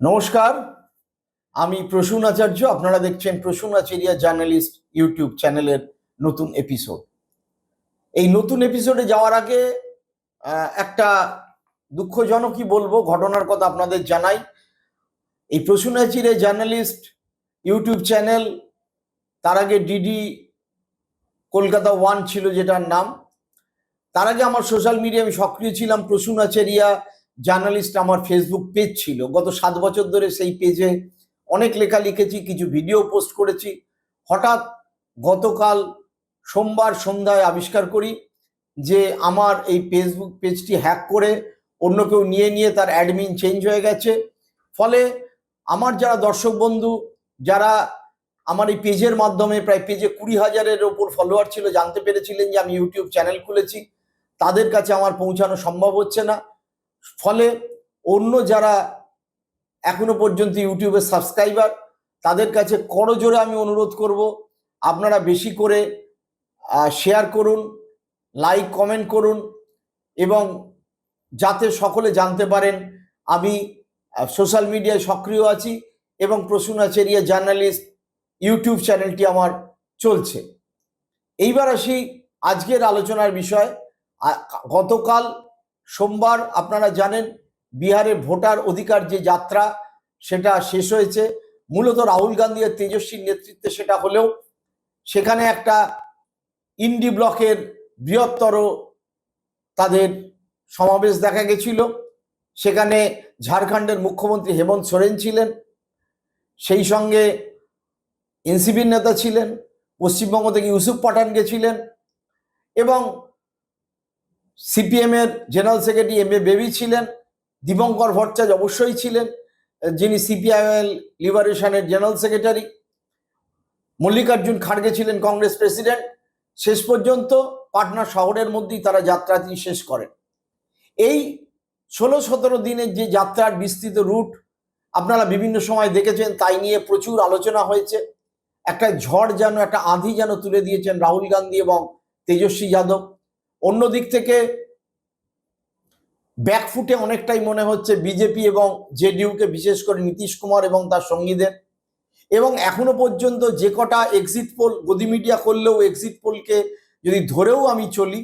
নমস্কার, আমি প্রসূন আচার্য, আপনারা দেখছেন প্রসূন আচার্য জার্নালিস্ট ইউটিউব চ্যানেলের নতুন এপিসোড এই নতুন এপিসোডে যাওয়ার আগে একটা দুঃখজনকই বলব, ঘটনার কথা আপনাদের জানাই। এই Prasun Acharya journalist YouTube channel, তার আগে ডিডি কলকাতা ওয়ান ছিল যেটার নাম। তার আগে আমার সোশ্যাল মিডিয়ায় আমি সক্রিয় ছিলাম প্রসূন আচারিয়া জার্নালিস্ট আমার ফেসবুক পেজ ছিল। গত সাত বছর ধরে সেই পেজে অনেক লেখা লিখেছি, কিছু ভিডিও পোস্ট করেছি। হঠাৎ গতকাল সোমবার সন্ধ্যায় আবিষ্কার করি যে আমার এই ফেসবুক পেজটি হ্যাক করে অন্য কেউ নিয়ে নিয়ে তার অ্যাডমিন চেঞ্জ হয়ে গেছে। ফলে আমার যারা দর্শক বন্ধু, যারা আমার এই পেজের মাধ্যমে প্রায় পেজে কুড়ি হাজারের ওপর ফলোয়ার ছিল, জানতে পেরেছিলেন যে আমি ইউটিউব চ্যানেল খুলেছি। তাদের কাছে আমার পৌঁছানো সম্ভব হচ্ছে না। ফলে অন্য যারা এখনও পর্যন্ত ইউটিউবের সাবস্ক্রাইবার, তাদের কাছে করজোরে আমি অনুরোধ করব, আপনারা বেশি করে শেয়ার করুন লাইক কমেন্ট করুন এবং যাতে সকলে জানতে পারেন আমি সোশ্যাল মিডিয়ায় সক্রিয় আছি এবং প্রসূন আচেরিয়া জার্নালিস্ট ইউটিউব চ্যানেলটি আমার চলছে। এইবার আসি আজকের আলোচনার বিষয় গতকাল সোমবার আপনারা জানেন বিহারে ভোটার অধিকার যে যাত্রা, সেটা শেষ হয়েছে। মূলত রাহুল গান্ধী আর তেজস্বীর নেতৃত্বে সেটা হলেও সেখানে একটা ইন্ডি ব্লকের বৃহত্তর তাদের সমাবেশ দেখা গেছিল। সেখানে ঝাড়খণ্ডের মুখ্যমন্ত্রী হেমন্ত সোরেন ছিলেন। সেই সঙ্গে এনসিপির নেতা ছিলেন, পশ্চিমবঙ্গ থেকে ইউসুফ পাঠান গেছিলেন এবং সিপিএম এর general secretary M A Baby ছিলেন দীপঙ্কর ভট্টাচার্য অবশ্যই ছিলেন, যিনি সিপিআইএল লিবারেশনের জেনারেল সেক্রেটারি। মল্লিকার্জুন খাড়গে ছিলেন কংগ্রেস প্রেসিডেন্ট। শেষ পর্যন্ত পাটনা শহরের মধ্যেই তারা যাত্রাটি শেষ করেন। এই ষোলো সতেরো দিনের যে যাত্রার বিস্তৃত রুট আপনারা বিভিন্ন সময় দেখেছেন, তাই নিয়ে প্রচুর আলোচনা হয়েছে। একটা ঝড় যেন, একটা আঁধি যেন তুলে দিয়েছেন রাহুল গান্ধী এবং তেজস্বী যাদব। অন্য দিক থেকে ব্যাকফুটে অনেকটাই মনে হচ্ছে বিজেপি এবং জেডিইউকে বিশেষ করে নীতিশ কুমার এবং তার সঙ্গীদের। এবং এখনও পর্যন্ত যে কটা এক্সিট পোল গদি মিডিয়া করলেও এক্সিট পোলকে যদি ধরেও আমি চলি,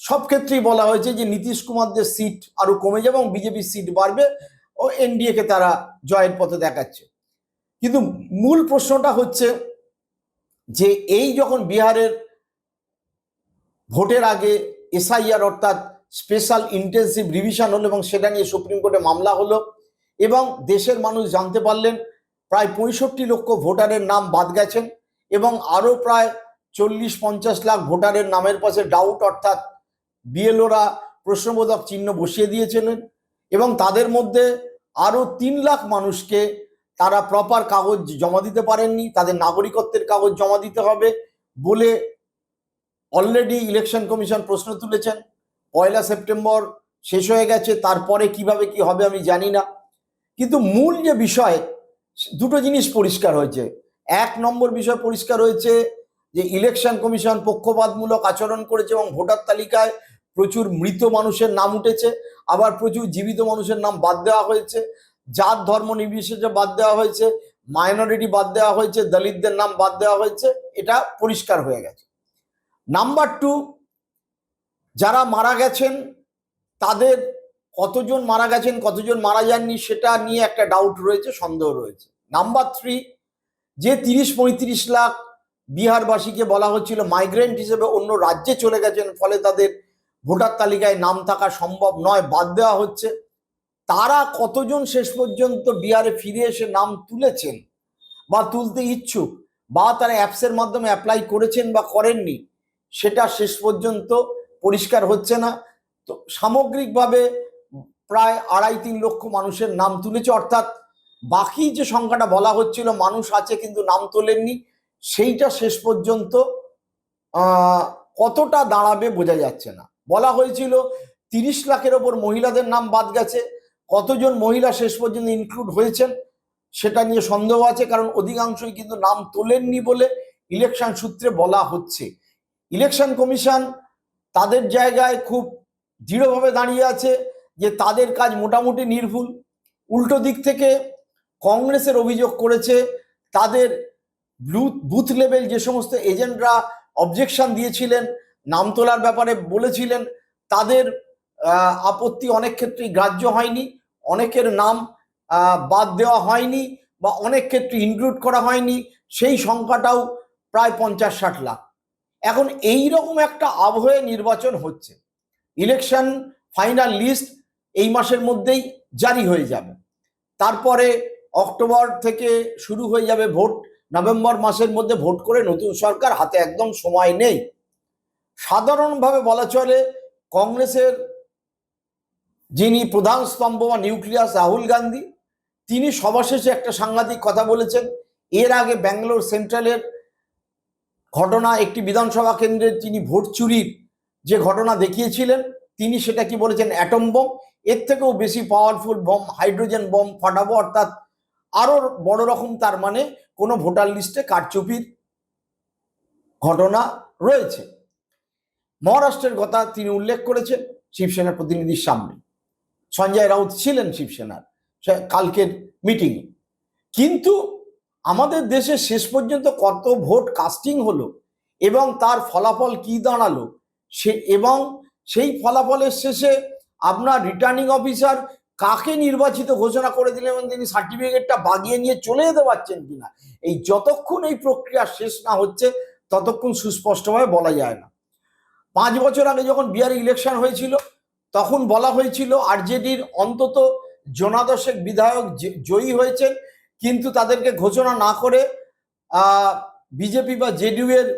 সব ক্ষেত্রেই বলা হয়েছে যে নীতিশ কুমারদের সিট আরও কমে যাবে এবং বিজেপির সিট বাড়বে ও এনডিএ কে তারা জয়ের পথে দেখাচ্ছে। কিন্তু মূল প্রশ্নটা হচ্ছে যে এই যখন বিহারের ভোটের আগে এসআইআর অর্থাৎ স্পেশাল ইন্টেন্সিভ রিভিশন হলো এবং সেটা নিয়ে সুপ্রিম কোর্টে মামলা হলো এবং দেশের মানুষ জানতে পারলেন প্রায় পঁয়ষট্টি লক্ষ ভোটারের নাম বাদ গেছেন এবং আরও প্রায় চল্লিশ পঞ্চাশ লাখ ভোটারের নামের পাশে ডাউট অর্থাৎ বিএলওরা প্রশ্নবোধক চিহ্ন বসিয়ে দিয়েছিলেন এবং তাদের মধ্যে আরও তিন লাখ মানুষকে তারা প্রপার কাগজ জমা দিতে পারেননি, তাদের নাগরিকত্বের কাগজ জমা দিতে হবে বলে অলরেডি ইলেকশন কমিশন প্রশ্ন তুলেছেন। পয়লা সেপ্টেম্বর শেষ হয়ে গেছে, তারপরে কীভাবে কি হবে আমি জানি না। কিন্তু মূল যে বিষয়, দুটো জিনিস পরিষ্কার হয়েছে। এক নম্বর বিষয় পরিষ্কার হয়েছে যে ইলেকশন কমিশন পক্ষপাতমূলক আচরণ করেছে এবং ভোটার তালিকায় প্রচুর মৃত মানুষের নাম উঠেছে, আবার প্রচুর জীবিত মানুষের নাম বাদ দেওয়া হয়েছে, জাত, ধর্ম নির্বিশেষে বাদ দেওয়া হয়েছে মাইনরিটি বাদ দেওয়া হয়েছে, দলিতদের নাম বাদ দেওয়া হয়েছে, এটা পরিষ্কার হয়ে গেছে। নাম্বার টু যারা মারা গেছেন, তাদের কতজন মারা গেছেন, কতজন মারা যাননি, সেটা নিয়ে একটা ডাউট রয়েছে, সন্দেহ রয়েছে। নাম্বার থ্রি যে তিরিশ পঁয়ত্রিশ লাখ বিহারবাসীকে বলা হচ্ছিল মাইগ্রেন্ট হিসেবে অন্য রাজ্যে চলে গেছেন, ফলে তাদের ভোটার তালিকায় নাম থাকা সম্ভব নয়, বাদ দেওয়া হচ্ছে। তারা কতজন শেষ পর্যন্ত বিহারে ফিরে এসে নাম তুলেছেন বা তুলতে ইচ্ছুক বা তারা অ্যাপসের মাধ্যমে অ্যাপ্লাই করেছেন বা করেননি সেটা শেষ পর্যন্ত পরিষ্কার হচ্ছে না। তো সামগ্রিকভাবে প্রায় আড়াই তিন লক্ষ মানুষের নাম তুলেছে, অর্থাৎ বাকি যে সংখ্যাটা বলা হচ্ছিল মানুষ আছে কিন্তু নাম তোলেননি, সেইটা শেষ পর্যন্ত কতটা দাঁড়াবে বোঝা যাচ্ছে না। বলা হয়েছিল তিরিশ লাখের ওপর মহিলাদের নাম বাদ গেছে, কতজন মহিলা শেষ পর্যন্ত ইনক্লুড হয়েছেন সেটা নিয়ে সন্দেহ আছে, কারণ অধিকাংশই কিন্তু নাম তোলেননি বলে ইলেকশন সূত্রে বলা হচ্ছে। ইলেকশন কমিশন তাদের জায়গায় খুব দৃঢ়ভাবে দাঁড়িয়ে আছে যে তাদের কাজ মোটামুটি নির্ভুল। উল্টো দিক থেকে কংগ্রেসের অভিযোগ করেছে, তাদের বুথ লেভেল যে সমস্ত এজেন্টরা অবজেকশন দিয়েছিলেন, নাম তোলার ব্যাপারে বলেছিলেন, তাদের আপত্তি অনেক ক্ষেত্রেই গ্রাহ্য হয়নি। অনেকের নাম বাদ দেওয়া হয়নি বা অনেক ক্ষেত্রে ইনক্লুড করা হয়নি। সেই সংখ্যাটাও প্রায় পঞ্চাশ ষাট লাখ। এখন এই রকম একটা আবহে নির্বাচন হচ্ছে। ইলেকশন ফাইনাল লিস্ট এই মাসের মধ্যেই জারি হয়ে যাবে। তারপরে অক্টোবর থেকে শুরু হয়ে যাবে ভোট। নভেম্বর মাসের মধ্যে ভোট করে নতুন সরকার হাতে একদম সময় নেই। সাধারণভাবে বলা চলে, কংগ্রেসের যিনি প্রধান স্তম্ভ বা নিউক্লিয়াস রাহুল গান্ধী, তিনি সভা শেষে একটা সাংঘাতিক কথা বলেছেন। এর আগে ব্যাঙ্গালোর সেন্ট্রালের ঘটনা একটি বিধানসভা কেন্দ্রের তিনি ভোট চুরির যে ঘটনা দেখিয়েছিলেন, তিনি সেটা কি বলেছেন? অ্যাটম বম এর থেকেও বেশি পাওয়ারফুল বম হাইড্রোজেন বম ফাটাবো, অর্থাৎ আরও বড় রকম তার মানে কোনো ভোটার লিস্টে কারচুপির ঘটনা রয়েছে। মহারাষ্ট্রের কথা তিনি উল্লেখ করেছেন, শিবসেনার প্রতিনিধির সামনে। সঞ্জয় রাউত ছিলেন শিবসেনার কালকের মিটিংয়ে কিন্তু আমাদের দেশে শেষ পর্যন্ত কত ভোট কাস্টিং হলো এবং তার ফলাফল কি দাঁড়াল, সে এবং সেই ফলাফলের শেষে আপনার রিটার্নিং অফিসার কাকে নির্বাচিত ঘোষণা করে দিলেন এবং তিনি সার্টিফিকেটটা বাগিয়ে নিয়ে চলে যেতে পারছেন কিনা? এই যতক্ষণ এই প্রক্রিয়া শেষ না হচ্ছে, ততক্ষণ সুস্পষ্টভাবে বলা যায় না। পাঁচ বছর আগে যখন বিহারে ইলেকশন হয়েছিল, তখন বলা হয়েছিল আরজেডির অন্তত জনাদশেক বিধায়ক জয়ী হয়েছেন কিন্তু তাদেরকে ঘোষণা না করে বিজেপি বা জেডিইউ এর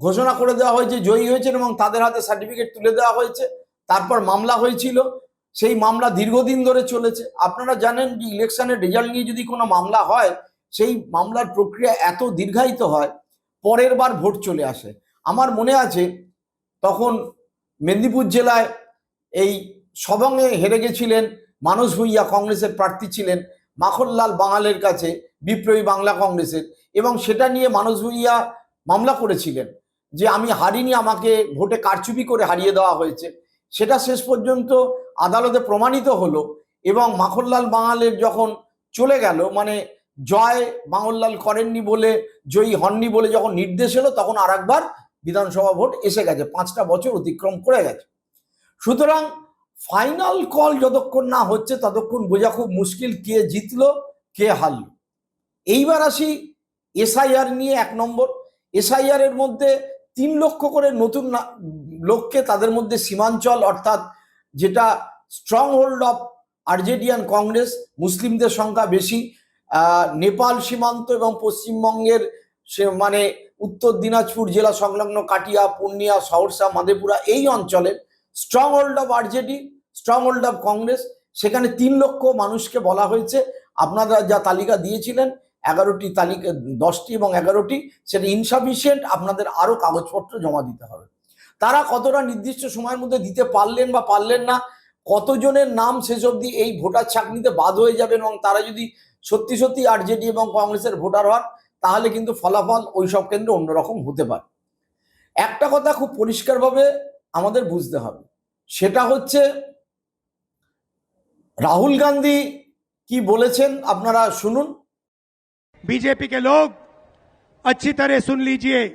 ঘোষণা করে দেওয়া হয়েছে, জয়ী হয়েছেন এবং তাদের হাতে সার্টিফিকেট তুলে দেওয়া হয়েছে। তারপর মামলা হয়েছিল, সেই মামলা দীর্ঘদিন ধরে চলেছে। আপনারা জানেন যে ইলেকশনের রেজাল্ট নিয়ে যদি কোনো মামলা হয়, সেই মামলার প্রক্রিয়া এত দীর্ঘায়িত হয়, পরের বার ভোট চলে আসে। আমার মনে আছে, তখন মেদিনীপুর জেলায় এই সবঙ্গে হেরে গেছিলেন মানস ভুইয়া, কংগ্রেসের প্রার্থী ছিলেন। মাখনলাল বাঙালের কাছে বিপ্লবী বাংলা কংগ্রেসের এবং সেটা নিয়ে মানস ভুইয়া মামলা করেছিলেন যে আমি হারিনি, আমাকে ভোটে কারচুপি করে হারিয়ে দেওয়া হয়েছে। সেটা শেষ পর্যন্ত আদালতে প্রমাণিত হলো এবং মাখনলাল বাঙালের যখন চলে গেল মানে জয় বাংলাল করেননি বলে, জয়ী হননি বলে যখন নির্দেশ এলো, তখন আর বিধানসভা ভোট এসে গেছে, পাঁচটা বছর অতিক্রম করে গেছে। সুতরাং ফাইনাল কল যতক্ষণ না হচ্ছে, ততক্ষণ বোঝা খুব মুশকিল কে জিতলো, কে হারল। এইবার আসি এসআইআর নিয়ে এক নম্বর। এসআইআর এর মধ্যে তিন লক্ষ করে নতুন লোককে তাদের মধ্যে সীমাঞ্চল, অর্থাৎ যেটা স্ট্রং হোল্ড অফ আর্জেন্টিয়ান কংগ্রেস মুসলিমদের সংখ্যা বেশি নেপাল সীমান্ত এবং পশ্চিমবঙ্গের সে মানে উত্তর দিনাজপুর জেলা সংলগ্ন কাটিয়া, পূর্ণিয়া সহরসা মাধেপুরা এই অঞ্চলের strong hold of RJD strong hold of Congress সেখানে তিন লক্ষ মানুষকে বলা হয়েছে। আপনারা যা তালিকা দিয়েছিলেন, এগারোটি তালিকা, দশটি এবং এগারোটি, সেটা ইনসাফিসিয়েন্ট আপনাদের আরও কাগজপত্র জমা দিতে হবে। তারা কতটা নির্দিষ্ট সময়ের মধ্যে দিতে পারলেন বা পারলেন না, কতজনের নাম শেষ অবধি এই ভোটার ছাকনিতে বাদ হয়ে যাবেন এবং তারা যদি সত্যি সত্যি আরজেডি এবং কংগ্রেসের ভোটার হন, তাহলে কিন্তু ফলাফল ওই সব কেন্দ্রে অন্যরকম হতে পারে। একটা কথা খুব পরিষ্কারভাবে আমাদের বুঝতে হবে, সেটা হচ্ছে राहुल गांधी की बोले अपनारा सुन बीजेपी के लोग अच्छी तरह सुन लीजिए।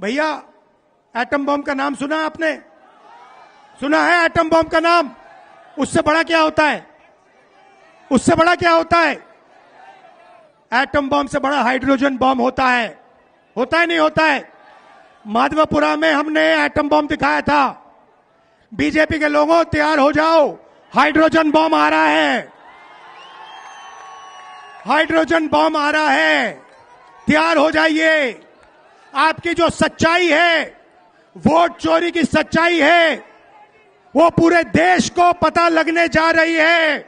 भैया एटम बम का नाम सुना आपने? सुना है एटम बम का नाम? उससे बड़ा क्या होता है? उससे बड़ा क्या होता है? एटम बम से बड़ा हाइड्रोजन बम होता है। होता है नहीं होता है? माधवपुरा में हमने एटम बम दिखाया था। बीजेपी के लोगों, तैयार हो जाओ। हाइड्रोजन बम आ रहा है। हाइड्रोजन बम आ रहा है। तैयार हो जाइए। आपकी जो सच्चाई है, वोट चोरी की सच्चाई है, वो पूरे देश को पता लगने जा रही है।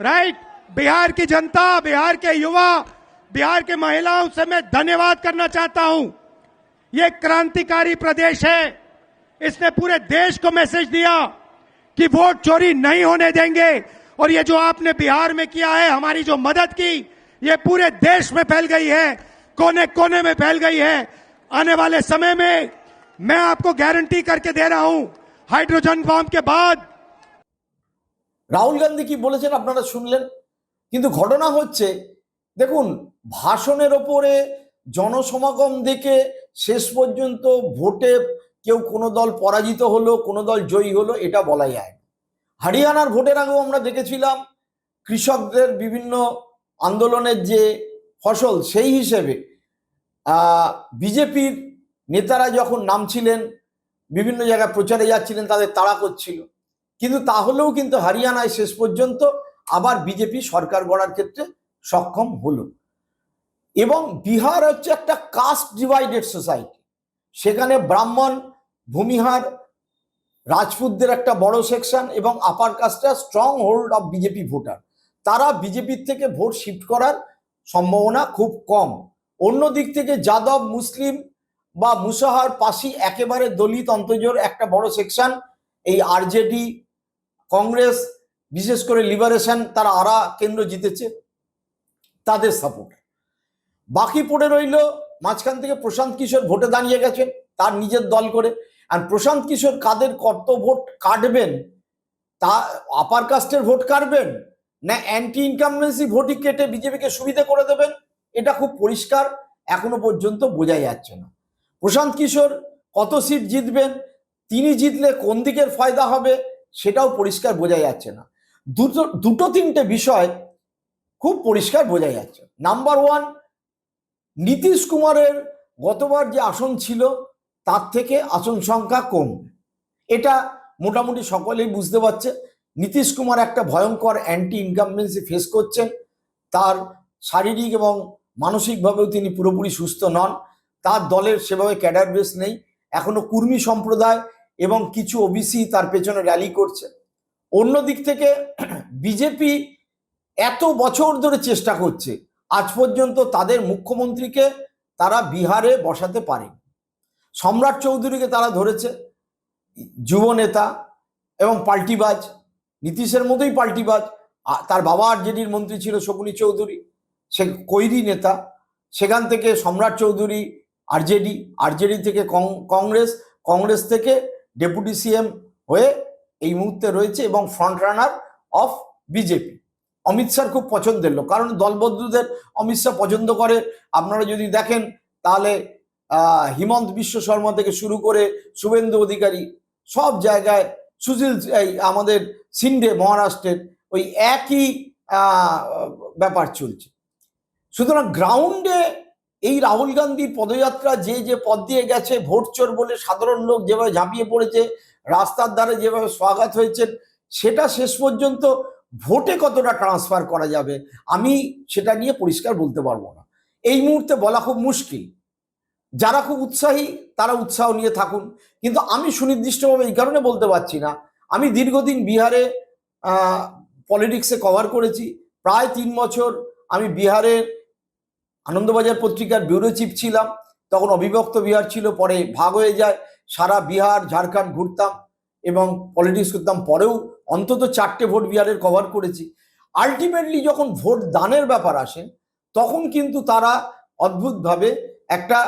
राइट? बिहार की जनता, बिहार के युवा, बिहार के महिलाओं से मैं धन्यवाद करना चाहता हूँ। ये क्रांतिकारी प्रदेश है इसने पूरे देश को मैसेज दिया कि वोट चोरी नहीं होने देंगे और ये जो आपने बिहार में किया है हमारी जो मदद की ये पूरे देश में फैल गई है कोने कोने में फैल गई है आने वाले समय में मैं आपको गारंटी करके दे रहा हूं हाइड्रोजन बम के बाद রাহুল গান্ধী কি বলেছেন আপনারা শুনলেন কিন্তু ঘটনা হচ্ছে দেখুন ভাষণের ওপরে জনসমাগম দেখে শেষ পর্যন্ত ভোটে কেউ কোনো দল পরাজিত হলো, কোনো দল জয়ী হলো, এটা বলা যায়। হরিয়ানার ভোটের আগেও আমরা দেখেছিলাম, কৃষকদের বিভিন্ন আন্দোলনের যে ফসল, সেই হিসেবে বিজেপির নেতারা যখন নামছিলেন, বিভিন্ন জায়গায় প্রচারে যাচ্ছিলেন, তাদের তাড়া করছিল কিন্তু তাহলেও কিন্তু হরিয়ানায় শেষ পর্যন্ত আবার বিজেপি সরকার গড়ার ক্ষেত্রে সক্ষম হলো এবং বিহার হচ্ছে একটা কাস্ট ডিভাইডেড সোসাইটি সেখানে ব্রাহ্মণ, ভূমিহার, রাজপুতদের একটা বড় সেকশন এবং upper কাস্টটা strong hold of BJP voter তারা বিজেপির থেকে ভোট শিফট করার সম্ভাবনা খুব কম। অন্য দিক থেকে যাদব, মুসলিম বা মুসাহার পাশি একেবারে দলিত অন্তর্জোর একটা বড় সেকশন এই আরজেডি কংগ্রেস, বিশেষ করে লিবারেশন তারা আরা কেন্দ্র জিতেছে। তাদের সাপোর্ট বাকি পড়ে রইল মাঝখান থেকে প্রশান্ত কিশোর ভোটে দাঁড়িয়ে গেছেন, তার নিজের দল করে। আর প্রশান্ত কিশোর কাদের কত ভোট কাটবেন? তা আপার কাস্টের ভোট কাটবেন? না অ্যান্টি ইনকামবেন্সি ভোটই কেটে বিজেপিকে সুবিধা করে দেবেন? এটা খুব পরিষ্কার, এখনও পর্যন্ত বোঝা যাচ্ছে না। প্রশান্ত কিশোর কত সিট জিতবেন? তিনি জিতলে কোন দিকের ফায়দা হবে? সেটাও পরিষ্কার বোঝা যাচ্ছে না। দুটো দুটো তিনটে বিষয় খুব পরিষ্কার বোঝা যাচ্ছে। নাম্বার ওয়ান নীতিশ কুমারের গতবার যে আসন ছিল, তার থেকে আসন সংখ্যা কম। এটা মোটামুটি সকলেই বুঝতে পারছে। নীতিশ কুমার একটা ভয়ঙ্কর অ্যান্টি ইনকামবেন্সি ফেস করছেন। তার শারীরিক এবং মানসিকভাবেও তিনি পুরোপুরি সুস্থ নন। তার দলের সেভাবে ক্যাডার বেস নেই। এখনও কুর্মী সম্প্রদায় এবং কিছু ওবিসি তার পেছনে র্যালি করছে। অন্য দিক থেকে বিজেপি এত বছর ধরে চেষ্টা করছে। আজ পর্যন্ত তাদের মুখ্যমন্ত্রীকে তারা বিহারে বসাতে পারে সম্রাট চৌধুরীকে তারা ধরেছে, যুব নেতা এবং পাল্টিবাজ, নীতিশের মতোই পাল্টিবাজ। তার বাবা আরজেডির মন্ত্রী ছিল শকুনি চৌধুরী, সে কৈরি নেতা। সেখান থেকে সম্রাট চৌধুরী, আরজেডি আরজেডি থেকে কংগ্রেস কংগ্রেস থেকে ডেপুটি সিএম হয়ে এই মুহূর্তে রয়েছে এবং front runner of BJP. Amit Shah খুব পছন্দের লোক। কারণ দলবদ্ধদের অমিত শাহ পছন্দ করে। আপনারা যদি দেখেন, তাহলে হিমন্ত বিশ্ব শর্মা থেকে শুরু করে শুভেন্দু অধিকারী সব জায়গায় সুশীল, এই আমাদের সিন্ডে মহারাষ্ট্রের ওই একই ব্যাপার চলছে। সুতরাং গ্রাউন্ডে এই রাহুল গান্ধীর পদযাত্রা যে যে পথ দিয়ে গেছে, ভোট চোর বলে সাধারণ লোক যেভাবে ঝাঁপিয়ে পড়েছে, রাস্তার ধারে যেভাবে স্বাগত হয়েছে, সেটা শেষ পর্যন্ত ভোটে কতটা ট্রান্সফার করা যাবে, আমি সেটা নিয়ে পরিষ্কার বলতে পারব না। এই মুহূর্তে বলা খুব মুশকিল। যারা খুব উৎসাহী, তারা উৎসাহ নিয়ে থাকুন। কিন্তু আমি সুনির্দিষ্টভাবে এই কারণে বলতে পারছি না। আমি দীর্ঘদিন বিহারে পলিটিক্সে কভার করেছি। প্রায় তিন বছর আমি বিহারের আনন্দবাজার পত্রিকার ব্যুরো চিফ ছিলাম। তখন অবিভক্ত বিহার ছিল, পরে ভাগ হয়ে যায়। সারা বিহার, ঝাড়খণ্ড ঘুরতাম এবং পলিটিক্স করতাম। পরেও অন্তত চারটে ভোট বিহারের কভার করেছি। আলটিমেটলি যখন ভোট দানের ব্যাপার আসে, তখন কিন্তু তারা অদ্ভুতভাবে একটা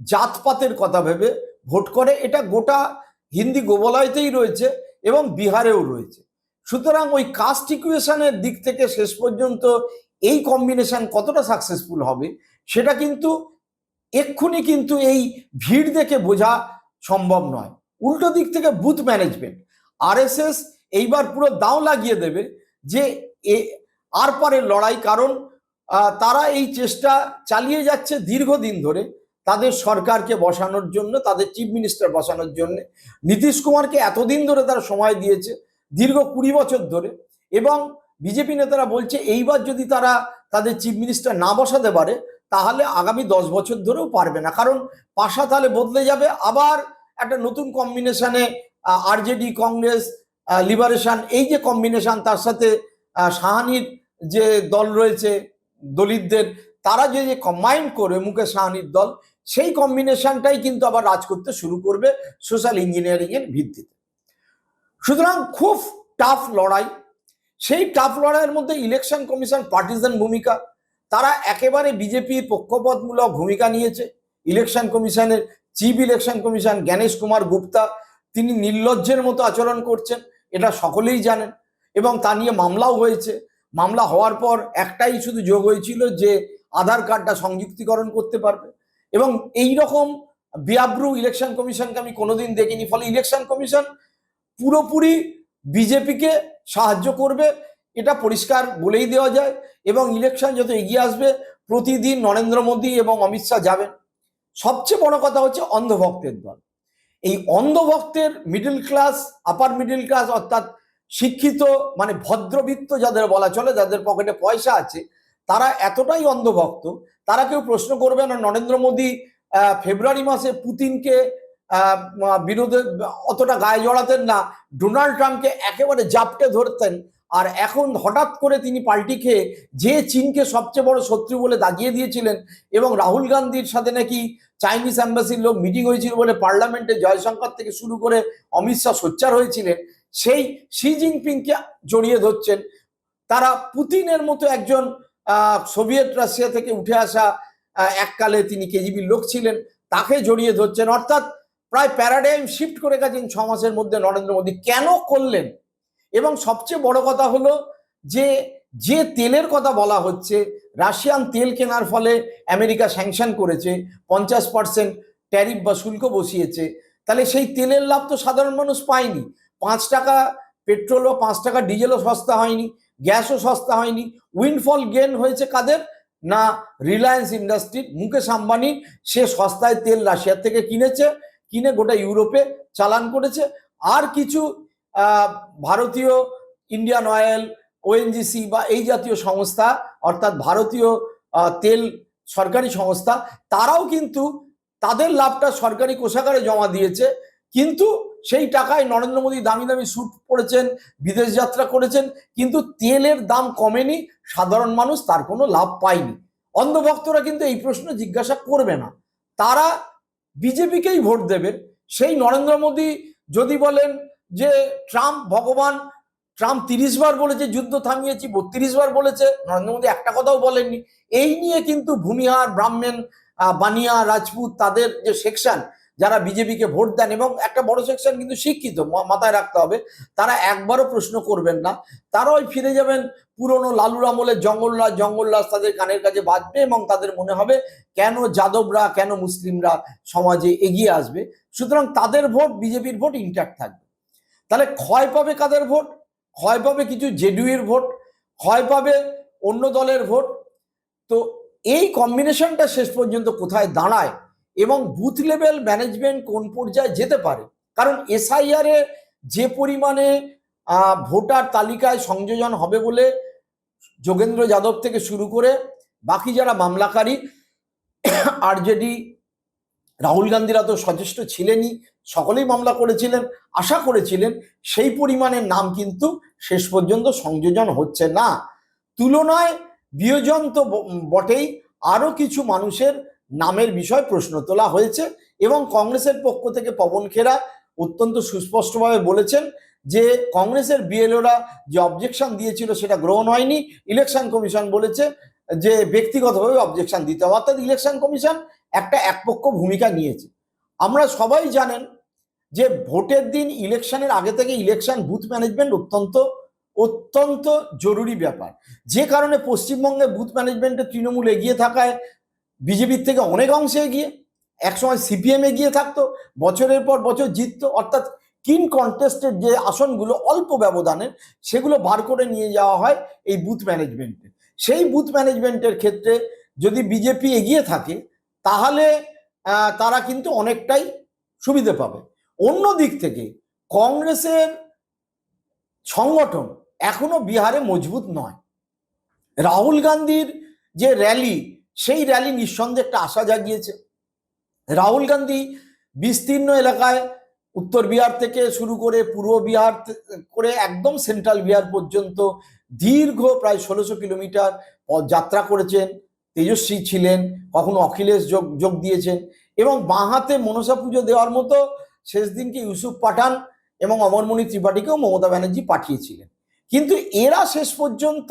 জাতপাতের কথা ভেবে ভোট করে। এটা গোটা হিন্দি গোবলয়তেই রয়েছে এবং বিহারেও রয়েছে। সুতরাং ওই কাস্ট ইকুয়েশনের দিক থেকে শেষ পর্যন্ত এই কম্বিনেশন কতটা সাকসেসফুল হবে, সেটা কিন্তু এক্ষুনি কিন্তু এই ভিড় দেখে বোঝা সম্ভব নয়। উল্টো দিক থেকে বুথ ম্যানেজমেন্ট আরএসএস এইবার পুরো দাও লাগিয়ে দেবে যে এ, আর পারের লড়াই, কারণ তারা এই চেষ্টা চালিয়ে যাচ্ছে দীর্ঘদিন ধরে তাদের সরকারকে বসানোর জন্য, তাদের চিফ মিনিস্টার বসানোর জন্য। নীতিশ কুমারকে এতদিন ধরে তারা সময় দিয়েছে, দীর্ঘ কুড়ি বছর ধরে, এবং বিজেপি নেতারা বলছে এইবার যদি তারা তাদের চিফ মিনিস্টার না বসাতে পারে, তাহলে আগামী দশ বছর ধরেও পারবে না। কারণ পাশা তাহলে বদলে যাবে আবার একটা নতুন কম্বিনেশনে আরজেডি কংগ্রেস লিবারেশন এই যে কম্বিনেশন তার সাথে সাহানির যে দল রয়েছে, দলিতদের, তারা যে যে কম্বাইন করে মুকেশ সাহানির দল, সেই কম্বিনেশনটাই কিন্তু আবার রাজ করতে শুরু করবে সোশ্যাল ইঞ্জিনিয়ারিং এর ভিত্তিতে। সুতরাং খুব টাফ লড়াই। সেই টাফ লড়াইয়ের মধ্যে ইলেকশন কমিশন পার্টিজান ভূমিকা। তারা একেবারে বিজেপির পক্ষপাতমূলক ভূমিকা নিয়েছে। ইলেকশন কমিশনের chief election commission Gyanesh Kumar Gupta, তিনি নির্লজ্জের মতো আচরণ করছেন। এটা সকলেই জানেন। এবং তা নিয়ে মামলাও হয়েছে। মামলা হওয়ার পর একটাই শুধু যোগ হয়েছিল যে আধার কার্ডটা সংযুক্তিকরণ করতে পারবে। এবং এই রকম বিয়াব্রু ইলেকশন কমিশনকে আমি কোনোদিন দেখিনি। ফলে ইলেকশন কমিশন পুরোপুরি বিজেপিকে সাহায্য করবে, এটা পরিষ্কার বলেই দেওয়া যায়। এবং ইলেকশন যত এগিয়ে আসবে, প্রতিদিন নরেন্দ্র মোদী এবং অমিত শাহ যাবেন। সবচেয়ে বড় কথা হচ্ছে অন্ধভক্তের দল। এই অন্ধভক্তের middle class upper middle class অর্থাৎ শিক্ষিত মানে ভদ্রবিত্ত যাদের বলা চলে, যাদের পকেটে পয়সা আছে, তারা এতটাই অন্ধভক্ত, তারা কেউ প্রশ্ন করবে না, নরেন্দ্র মোদী ফেব্রুয়ারি মাসে পুতিনকে বিরোধে, অতটা গায়ে জড়াতেন না, ডোনাল্ড ট্রাম্পকে একেবারে জাপটে ধরতেন আর এখন হঠাৎ করে তিনি পাল্টি খেয়ে যে চীনকে সবচেয়ে বড় শত্রু বলে দাগিয়ে দিয়েছিলেন এবং রাহুল গান্ধীর সাথে নাকি চাইনিজ অ্যাম্বাসির লোক মিটিং হয়েছিল বলে পার্লামেন্টে জয়শঙ্কর থেকে শুরু করে অমিত শাহ সোচ্চার হয়েছিলেন, সেই শি জিনপিংকে জড়িয়ে ধরছেন। তারা পুতিনের মতো একজন সোভিয়েত রাশিয়া থেকে উঠে আসা এককালে তিনি কেজিবির লোক ছিলেন, তাকে জড়িয়ে ধরছেন। অর্থাৎ প্রায় প্যারাডাইম শিফট করে গেছেন ছ মাসের মধ্যে নরেন্দ্র মোদী। কেন করলেন? এবং সবচেয়ে বড় কথা হলো যে যে তেলের কথা বলা হচ্ছে, রাশিয়ান তেল কেনার ফলে আমেরিকা স্যাংশন করেছে, পঞ্চাশ পার্সেন্ট ট্যারিফ বা শুল্ক বসিয়েছে। তাহলে সেই তেলের লাভ তো সাধারণ মানুষ পায়নি। পাঁচ টাকা পেট্রোল বা পাঁচ টাকা ডিজেলও সস্তা হয়নি, গ্যাসও সস্তা হয়নি। উইন্ডফল গেন হয়েছে কাদের? না রিলায়েন্স ইন্ডাস্ট্রির মুকেশ আম্বানি সে সস্তায় তেল রাশিয়ার থেকে কিনেছে, কিনে গোটা ইউরোপে চালান করেছে। আর কিছু ভারতীয় ইন্ডিয়ান অয়েল ওএনজিসি বা এই জাতীয় সংস্থা, অর্থাৎ ভারতীয় তেল সরকারি সংস্থা, তারাও কিন্তু তাদের লাভটা সরকারি কোষাগারে জমা দিয়েছে। কিন্তু সেই টাকায় নরেন্দ্র মোদী দামি দামি স্যুট পড়েছেন বিদেশ যাত্রা করেছেন, কিন্তু তেলের দাম কমেনি, সাধারণ মানুষ তার কোনো লাভ পায়নি। অন্ধভক্তরা কিন্তু এই প্রশ্ন জিজ্ঞাসা করবে না। তারা বিজেপিকেই ভোট দেবে। সেই নরেন্দ্র মোদী যদি বলেন যে ট্রাম্প, ভগবান ট্রাম্প তিরিশ বার বলেছে, যুদ্ধ থামিয়েছি, বত্রিশ বার বলেছে, নরেন্দ্র মোদী একটা কথাও বলেননি। এই নিয়ে কিন্তু ভূমিহার, ব্রাহ্মণ বানিয়া, রাজপুত তাদের যে সেকশন যারা বিজেপিকে ভোট দেন এবং একটা বড় সেকশন কিন্তু শিক্ষিত মাথায় রাখতে হবে, তারা একবারও প্রশ্ন করবেন না। তারা ওই ফিরে যাবেন পুরনো লালুর আমলের জঙ্গলরাজ জঙ্গলরাজ তাদের কানের কাছে বাজবে এবং তাদের মনে হবে কেন যাদবরা, কেন মুসলিমরা সমাজে এগিয়ে আসবে। সুতরাং তাদের ভোট, বিজেপির ভোট ইন্ট্যাক্ট থাকবে। তাহলে ক্ষয় পাবে কাদের ভোট? ক্ষয় পাবে কিছু জেডিউয়ের ভোট, ক্ষয় পাবে অন্য দলের ভোট। তো এই কম্বিনেশনটা শেষ পর্যন্ত কোথায় দাঁড়ায় এবং বুথ লেভেল ম্যানেজমেন্ট কোন পর্যায়ে যেতে পারে? কারণ এসআইআর যে পরিমাণে ভোটার তালিকায় সংযোজন হবে বলে যোগেন্দ্র যাদব থেকে শুরু করে বাকি যারা মামলাকারী, আরজেডি রাহুল গান্ধীরা তো সচেষ্ট ছিলেনই, সকলেই মামলা করেছিলেন, আশা করেছিলেন, সেই পরিমাণের নাম কিন্তু শেষ পর্যন্ত সংযোজন হচ্ছে না। তুলনায় বিয়োজন তো বটেই, আরও কিছু মানুষের নামের বিষয় প্রশ্ন তোলা হয়েছে এবং কংগ্রেসের পক্ষ থেকে পবন খেরা অত্যন্ত সুস্পষ্টভাবে বলেছেন যে কংগ্রেসের বিএলওরা যে অবজেকশন দিয়েছিল সেটা গ্রহণ হয়নি। ইলেকশন কমিশন বলেছে যে ব্যক্তিগতভাবে অবজেকশন দিতে হবে। অর্থাৎ ইলেকশন কমিশন একটা একপক্ষ ভূমিকা নিয়েছে। আমরা সবাই জানেন যে ভোটের দিন ইলেকশনের আগে থেকে ইলেকশন বুথ ম্যানেজমেন্ট অত্যন্ত অত্যন্ত জরুরি ব্যাপার। যে কারণে পশ্চিমবঙ্গে বুথ ম্যানেজমেন্টে তৃণমূল এগিয়ে থাকায় বিজেপির থেকে অনেক অংশে এগিয়ে, একসময় সিপিএম এগিয়ে থাকতো, বছরের পর বছর জিততো, অর্থাৎ কিন কন্টেস্টের যে আসনগুলো অল্প ব্যবধানের, সেগুলো বার করে নিয়ে যাওয়া হয় এই বুথ ম্যানেজমেন্টে। সেই বুথ ম্যানেজমেন্টের ক্ষেত্রে যদি বিজেপি এগিয়ে থাকে তাহলে তারা কিন্তু অনেকটাই সুবিধে পাবে। অন্য দিক থেকে, কংগ্রেসের সংগঠন এখনও বিহারে মজবুত নয়। রাহুল গান্ধীর যে র্যালি, সেই র্যালি নিঃসন্দেহে একটা আশা জাগিয়েছে। রাহুল গান্ধী বিস্তীর্ণ এলাকায় উত্তর বিহার থেকে শুরু করে পূর্ব বিহার করে একদম সেন্ট্রাল বিহার পর্যন্ত দীর্ঘ প্রায় ষোলোশো কিলোমিটার যাত্রা করেছেন। তেজস্বী ছিলেন, কখনো অখিলেশ যোগ যোগ দিয়েছেন এবং বাঁহাতে মনসা পুজো দেওয়ার মতো শেষ দিনকে ইউসুফ পাঠান এবং অমরমণি ত্রিপাঠীকেও মমতা ব্যানার্জি পাঠিয়েছিলেন। কিন্তু এরা শেষ পর্যন্ত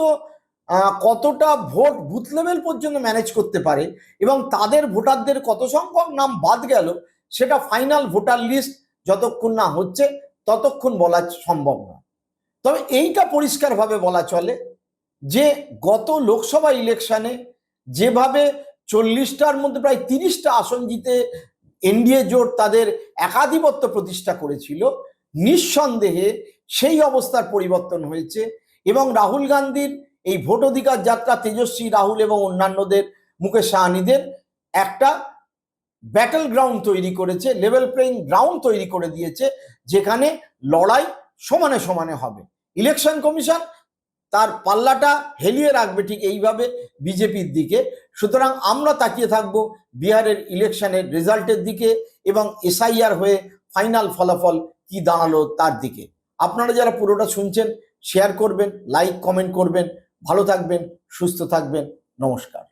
কতটা ভোট বুথ লেভেল পর্যন্ত ম্যানেজ করতে পারে এবং তাদের ভোটারদের কত সংখ্যক নাম বাদ গেল, সেটা ফাইনাল ভোটার লিস্ট যতক্ষণ না হচ্ছে ততক্ষণ বলা সম্ভব নয়। তবে এইটা পরিষ্কারভাবে বলা চলে যে গত লোকসভা ইলেকশনে যেভাবে চল্লিশটার মধ্যে প্রায় তিরিশটা আসন জিতে এনডিএ জোট তাদের একাধিপত্য প্রতিষ্ঠা করেছিল, নিঃসন্দেহে সেই অবস্থার পরিবর্তন হয়েছে এবং রাহুল গান্ধীর এই ভোট অধিকার যাত্রা তেজস্বী রাহুল এবং অন্যান্যদের মুকেশ সাহানিদের একটা ব্যাটল গ্রাউন্ড তৈরি করেছে লেভেল প্লেইং গ্রাউন্ড তৈরি করে দিয়েছে, যেখানে লড়াই সমানে সমানে হবে। ইলেকশন কমিশন তার পাল্লাটা হেলিয়ে রাখবে ঠিক এইভাবে বিজেপির দিকে। সুতরাং আমরা তাকিয়ে থাকব বিহারের ইলেকশনের রেজাল্টের দিকে এবং এসআইআর হয়ে ফাইনাল ফলাফল কি দাঁড়াল তার দিকে। আপনারা যারা পুরোটা শুনছেন, শেয়ার করবেন, লাইক, কমেন্ট করবেন। ভালো থাকবেন, সুস্থ থাকবেন। নমস্কার।